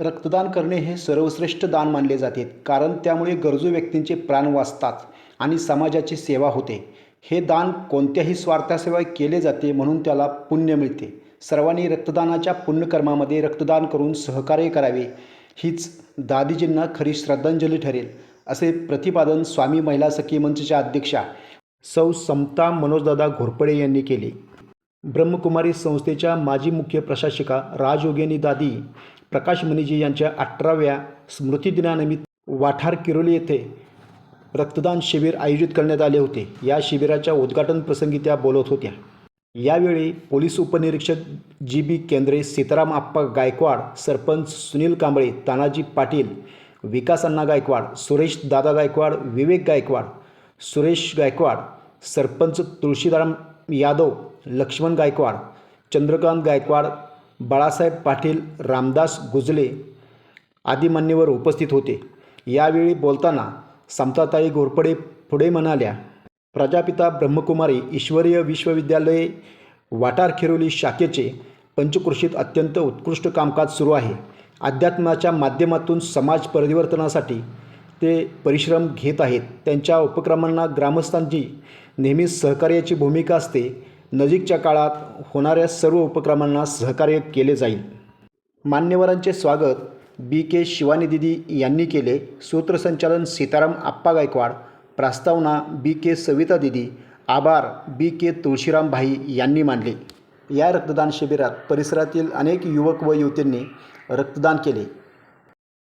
रक्तदान करणे हे सर्वश्रेष्ठ दान मानले जाते कारण त्यामुळे गरजू व्यक्तींचे प्राण वाचतात आणि समाजाची सेवा होते. हे दान कोणत्याही स्वार्थाशिवाय केले जाते म्हणून त्याला पुण्य मिळते. सर्वांनी रक्तदानाच्या पुण्यकर्मामध्ये रक्तदान करून सहकार्य करावे. हीच दादीजींना खरी श्रद्धांजली ठरेल असे प्रतिपादन स्वामी महिला सखी मंचच्या अध्यक्षा सौ समता मनोजदादा घोरपडे यांनी केले. ब्रह्मकुमारी संस्थेच्या माजी मुख्य प्रशासिका राजयोगिनी दादी प्रकाश मनीजी यांच्या अठराव्या स्मृतिदिनानिमित्त वाठार किरोली येथे रक्तदान शिबिर आयोजित करण्यात आले होते. या शिबिराच्या उद्घाटन प्रसंगी त्या बोलत होत्या. यावेळी पोलीस उपनिरीक्षक जी बी केंद्रे सीताराम आप्पा गायकवाड सरपंच सुनील कांबळे तानाजी पाटील विकास अण्णा गायकवाड सुरेश दादा गायकवाड विवेक गायकवाड सुरेश गायकवाड सरपंच तुळशीराम यादव लक्ष्मण गायकवाड चंद्रकांत गायकवाड बाळासाहेब पाटील रामदास गुजले आदी मान्यवर उपस्थित होते. यावेळी बोलताना समताताई घोरपडे पुढे म्हणाल्या प्रजापिता ब्रह्मकुमारी ईश्वरीय विश्वविद्यालय वाटार खिरोली शाखेचे पंचकृषीत अत्यंत उत्कृष्ट कामकाज सुरू आहे. अध्यात्माच्या माध्यमातून समाज परिवर्तनासाठी ते परिश्रम घेत आहेत. त्यांच्या उपक्रमांना ग्रामस्थांची नेहमीच सहकार्याची भूमिका असते. नजीकच्या काळात होणाऱ्या सर्व उपक्रमांना सहकार्य केले जाईल. मान्यवरांचे स्वागत बी के शिवानी दिदी यांनी केले. सूत्रसंचालन सीताराम आप्पा गायकवाड. प्रस्तावना बी के सविता दिदी. आभार बी के तुळशीराम भाई यांनी मानले. या रक्तदान शिबिरात परिसरातील अनेक युवक व युवतींनी रक्तदान केले.